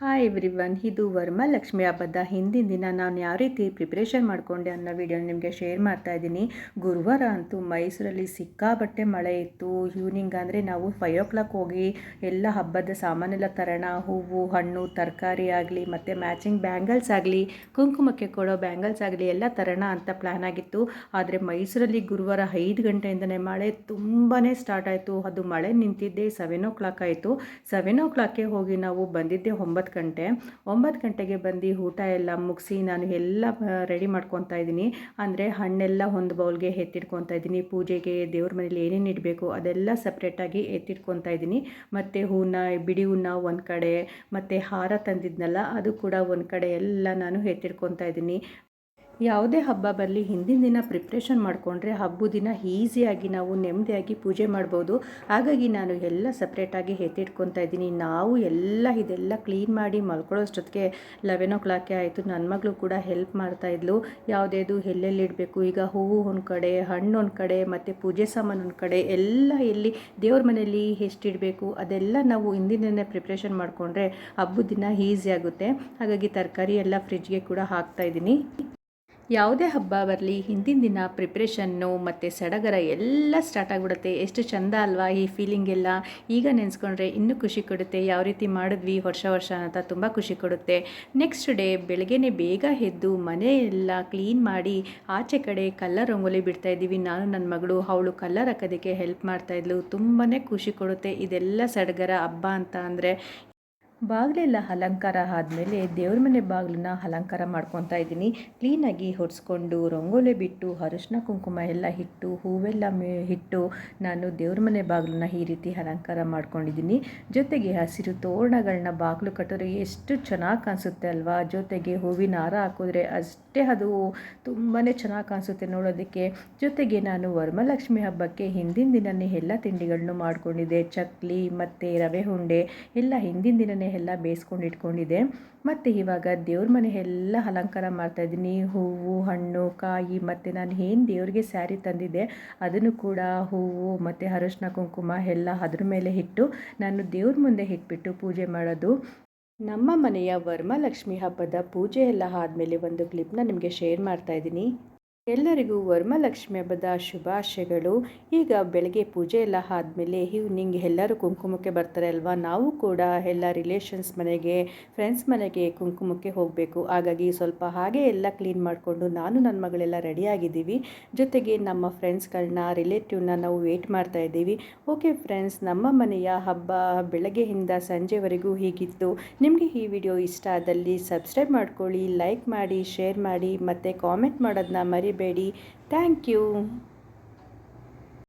Hi every one ಇದು ವರಮಹಾಲಕ್ಷ್ಮಿ ಹಬ್ಬದ ಹಿಂದಿನ ದಿನ ನಾನು ಯಾವ ರೀತಿ ಪ್ರಿಪ್ರೇಷನ್ ಮಾಡಿಕೊಂಡೆ ಅನ್ನೋ ವಿಡಿಯೋ ನಿಮಗೆ ಶೇರ್ ಮಾಡ್ತಾ ಇದ್ದೀನಿ. ಗುರುವಾರ ಅಂತೂ ಮೈಸೂರಲ್ಲಿ ಸಿಕ್ಕಾಬಟ್ಟೆ ಮಳೆ ಇತ್ತು. ಈವ್ನಿಂಗ್ ಅಂದರೆ ನಾವು ಫೈವ್ ಓ ಕ್ಲಾಕ್ ಹೋಗಿ ಎಲ್ಲ ಹಬ್ಬದ ಸಾಮಾನೆಲ್ಲ ತರೋಣ. ಹೂವು, ಹಣ್ಣು, ತರಕಾರಿ ಆಗಲಿ, ಮತ್ತು ಮ್ಯಾಚಿಂಗ್ ಬ್ಯಾಂಗಲ್ಸ್ ಆಗಲಿ, ಕುಂಕುಮಕ್ಕೆ ಕೊಡೋ ಬ್ಯಾಂಗಲ್ಸ್ ಆಗಲಿ ಎಲ್ಲ ತರೋಣ ಅಂತ ಪ್ಲ್ಯಾನ್ ಆಗಿತ್ತು. ಆದರೆ ಮೈಸೂರಲ್ಲಿ ಗುರುವಾರ ಐದು ಗಂಟೆಯಿಂದನೇ ಮಳೆ ತುಂಬಾ ಸ್ಟಾರ್ಟ್ ಆಯಿತು. ಅದು ಮಳೆ ನಿಂತಿದ್ದೆ ಸೆವೆನ್ ಓ ಕ್ಲಾಕ್ ಆಯಿತು. ಸೆವೆನ್ ಓ ಕ್ಲಾಕ್ಗೆ ಹೋಗಿ ನಾವು ಬಂದಿದ್ದೆ ಒಂಬತ್ತು ಗಂಟೆ. ಒಂಬತ್ತು ಗಂಟೆಗೆ ಬಂದು ಊಟ ಎಲ್ಲ ಮುಗಿಸಿ ನಾನು ಎಲ್ಲ ರೆಡಿ ಮಾಡ್ಕೊತಾ ಇದ್ದೀನಿ. ಅಂದರೆ ಹಣ್ಣೆಲ್ಲ ಒಂದು ಬೌಲ್ಗೆ ಎತ್ತಿಟ್ಕೊತಾ ಇದ್ದೀನಿ. ಪೂಜೆಗೆ ದೇವ್ರ ಮನೇಲಿ ಏನೇನು ಇಡಬೇಕು ಅದೆಲ್ಲ ಸಪ್ರೇಟಾಗಿ ಎತ್ತಿಟ್ಕೊತಾ ಇದ್ದೀನಿ. ಮತ್ತು ಹೂನ ಬಿಡಿ ಹೂನ ಒಂದು ಕಡೆ, ಮತ್ತು ಹಾರ ತಂದಿದ್ನಲ್ಲ ಅದು ಕೂಡ ಒಂದು ಕಡೆ ಎಲ್ಲ ನಾನು ಎತ್ತಿಟ್ಕೊತಾ ಇದ್ದೀನಿ. ಯಾವುದೇ ಹಬ್ಬ ಬರಲಿ, ಹಿಂದಿನ ದಿನ ಪ್ರಿಪ್ರೇಷನ್ ಮಾಡಿಕೊಂಡ್ರೆ ಹಬ್ಬದ ದಿನ ಈಸಿಯಾಗಿ ನಾವು ನೆಮ್ಮದಿಯಾಗಿ ಪೂಜೆ ಮಾಡ್ಬೋದು. ಹಾಗಾಗಿ ನಾನು ಎಲ್ಲ ಸಪ್ರೇಟಾಗಿ ಎತ್ತಿಟ್ಕೊತಾ ಇದ್ದೀನಿ. ನಾವು ಎಲ್ಲ ಇದೆಲ್ಲ ಕ್ಲೀನ್ ಮಾಡಿ ಮಲ್ಕೊಳ್ಳೋಷ್ಟೊತ್ತಿಗೆ ಲೆವೆನ್ ಓ ಕ್ಲಾಕೆ ಆಯಿತು. ನನ್ನ ಮಗಳು ಕೂಡ ಹೆಲ್ಪ್ ಮಾಡ್ತಾಯಿದ್ಲು ಯಾವುದೇದು ಎಲ್ಲೆಲ್ಲಿಡಬೇಕು ಈಗ ಹೂವು ಒಂದು ಕಡೆ, ಹಣ್ಣು ಒಂದು ಕಡೆ, ಮತ್ತು ಪೂಜೆ ಸಾಮಾನು ಒಂದು ಕಡೆ, ಎಲ್ಲ ಎಲ್ಲಿ ದೇವ್ರ ಮನೆಯಲ್ಲಿ ಎಷ್ಟಿಡಬೇಕು ಅದೆಲ್ಲ ನಾವು ಹಿಂದಿನ ದಿನ ಪ್ರಿಪ್ರೇಷನ್ ಮಾಡಿಕೊಂಡ್ರೆ ಹಬ್ಬದ ದಿನ ಈಸಿ ಆಗುತ್ತೆ. ಹಾಗಾಗಿ ತರಕಾರಿ ಎಲ್ಲ ಫ್ರಿಜ್ಗೆ ಕೂಡ ಹಾಕ್ತಾಯಿದ್ದೀನಿ ಯಾವುದೇ ಹಬ್ಬ ಬರಲಿ, ಹಿಂದಿನ ದಿನ ಪ್ರಿಪ್ರೇಷನ್ನು ಮತ್ತು ಸಡಗರ ಎಲ್ಲ ಸ್ಟಾರ್ಟ್ ಆಗಿಬಿಡುತ್ತೆ. ಎಷ್ಟು ಚಂದ ಅಲ್ವಾ ಈ ಫೀಲಿಂಗ್ ಎಲ್ಲ. ಈಗ ನೆನೆಸ್ಕೊಂಡ್ರೆ ಇನ್ನೂ ಖುಷಿ ಕೊಡುತ್ತೆ. ಯಾವ ರೀತಿ ಮಾಡಿದ್ವಿ ವರ್ಷ ವರ್ಷ ಅಂತ ತುಂಬ ಖುಷಿ ಕೊಡುತ್ತೆ. ನೆಕ್ಸ್ಟ್ ಡೇ ಬೆಳಗ್ಗೆನೇ ಬೇಗ ಎದ್ದು ಮನೆ ಎಲ್ಲ ಕ್ಲೀನ್ ಮಾಡಿ ಆಚೆ ಕಡೆ ಕಲ್ಲರ್ ರಂಗೋಲಿ ಬಿಡ್ತಾ ಇದ್ದೀವಿ. ನಾನು ನನ್ನ ಮಗಳು, ಅವಳು ಕಲ್ಲರ್ ಹಾಕೋದಕ್ಕೆ ಹೆಲ್ಪ್ ಮಾಡ್ತಾಯಿದ್ಲು ತುಂಬಾ ಖುಷಿ ಕೊಡುತ್ತೆ. ಇದೆಲ್ಲ ಸಡಗರ, ಹಬ್ಬ ಅಂತ ಅಂದರೆ ಬಾಗಿಲೆಲ್ಲ ಅಲಂಕಾರ ಆದಮೇಲೆ ದೇವ್ರ ಮನೆ ಬಾಗಿಲನ್ನ ಅಲಂಕಾರ ಮಾಡ್ಕೊತಾ ಇದ್ದೀನಿ. ಕ್ಲೀನಾಗಿ ಹೊಡೆಸ್ಕೊಂಡು ರಂಗೋಲಿ ಬಿಟ್ಟು, ಅರಿಶಿನ ಕುಂಕುಮ ಎಲ್ಲ ಇಟ್ಟು, ಹೂವೆಲ್ಲ ಇಟ್ಟು ನಾನು ದೇವ್ರ ಮನೆ ಬಾಗಿಲನ್ನ ಈ ರೀತಿ ಅಲಂಕಾರ ಮಾಡ್ಕೊಂಡಿದ್ದೀನಿ. ಜೊತೆಗೆ ಹಸಿರು ತೋರಣಗಳನ್ನ ಬಾಗಿಲು ಕಟ್ಟಿದ್ರೆ ಎಷ್ಟು ಚೆನ್ನಾಗಿ ಕಾಣಿಸುತ್ತೆ ಅಲ್ವಾ? ಜೊತೆಗೆ ಹೂವಿನ ಹಾರ ಹಾಕಿದ್ರೆ ಅಷ್ಟೇ ಅದು ತುಂಬಾ ಚೆನ್ನಾಗಿ ಕಾಣಿಸುತ್ತೆ ನೋಡೋದಕ್ಕೆ. ಜೊತೆಗೆ ನಾನು ವರಮಲಕ್ಷ್ಮಿ ಹಬ್ಬಕ್ಕೆ ಹಿಂದಿನ ದಿನನೇ ಎಲ್ಲ ತಿಂಡಿಗಳನ್ನು ಮಾಡ್ಕೊಂಡಿದ್ದೆ. ಚಕ್ಲಿ ಮತ್ತು ರವೆ ಉಂಡೆ ಎಲ್ಲ ಹಿಂದಿನ ದಿನವೇ ಎಲ್ಲ ಬೇಯಿಸ್ಕೊಂಡು ಇಟ್ಕೊಂಡಿದ್ದೆ. ಮತ್ತು ಇವಾಗ ದೇವ್ರ ಮನೆ ಎಲ್ಲ ಅಲಂಕಾರ ಮಾಡ್ತಾಯಿದ್ದೀನಿ ಹೂವು, ಹಣ್ಣು, ಕಾಯಿ, ಮತ್ತು ನಾನು ಏನು ದೇವ್ರಿಗೆ ಸ್ಯಾರಿ ತಂದಿದ್ದೆ, ಅದನ್ನು ಕೂಡ ಹೂವು, ಮತ್ತು ಅರಶಿನ, ಕುಂಕುಮ ಎಲ್ಲ ಅದ್ರ ಮೇಲೆ ಇಟ್ಟು ನಾನು ದೇವ್ರ ಮುಂದೆ ಇಟ್ಬಿಟ್ಟು ಪೂಜೆ ಮಾಡೋದು. ನಮ್ಮ ಮನೆಯ ವರ್ಮಲಕ್ಷ್ಮಿ ಹಬ್ಬದ ಪೂಜೆ ಎಲ್ಲ ಆದಮೇಲೆ ಒಂದು ಕ್ಲಿಪ್ನ ನಿಮಗೆ ಶೇರ್ ಮಾಡ್ತಾಯಿದ್ದೀನಿ ಎಲ್ಲರಿಗೂ ವರಮಲಕ್ಷ್ಮಿ ಹಬ್ಬದ ಶುಭಾಶಯಗಳು. ಈಗ ಬೆಳಗ್ಗೆ ಪೂಜೆ ಎಲ್ಲ ಆದಮೇಲೆ ಈವ್ನಿಂಗ್ ಎಲ್ಲರೂ ಕುಂಕುಮಕ್ಕೆ ಬರ್ತಾರೆ ಅಲ್ವಾ? ನಾವು ಕೂಡ ಎಲ್ಲ ರಿಲೇಷನ್ಸ್ ಮನೆಗೆ ಫ್ರೆಂಡ್ಸ್ ಮನೆಗೆ ಕುಂಕುಮಕ್ಕೆ ಹೋಗಬೇಕು. ಹಾಗಾಗಿ ಸ್ವಲ್ಪ ಹಾಗೆ ಎಲ್ಲ ಕ್ಲೀನ್ ಮಾಡಿಕೊಂಡು ನಾನು ನನ್ನ ಮಗಳೆಲ್ಲ ರೆಡಿಯಾಗಿದ್ದೀವಿ ಜೊತೆಗೆ ನಮ್ಮ ಫ್ರೆಂಡ್ಸ್ಗಳನ್ನ ರಿಲೇಟಿವ್ನ ನಾವು ವೇಟ್ ಮಾಡ್ತಾ ಇದ್ದೀವಿ. ಓಕೆ ಫ್ರೆಂಡ್ಸ್ ನಮ್ಮ ಮನೆಯ ಹಬ್ಬ ಬೆಳಗ್ಗೆಯಿಂದ ಸಂಜೆವರೆಗೂ ಹೀಗಿತ್ತು. ನಿಮಗೆ ಈ ವಿಡಿಯೋ ಇಷ್ಟ ಆದಲ್ಲಿ ಸಬ್ಸ್ಕ್ರೈಬ್ ಮಾಡ್ಕೊಳ್ಳಿ ಲೈಕ್ ಮಾಡಿ ಶೇರ್ ಮಾಡಿ, ಮತ್ತು ಕಾಮೆಂಟ್ ಮಾಡೋದನ್ನ ಮರಿ ಬೇಡಿ ಥ್ಯಾಂಕ್ ಯು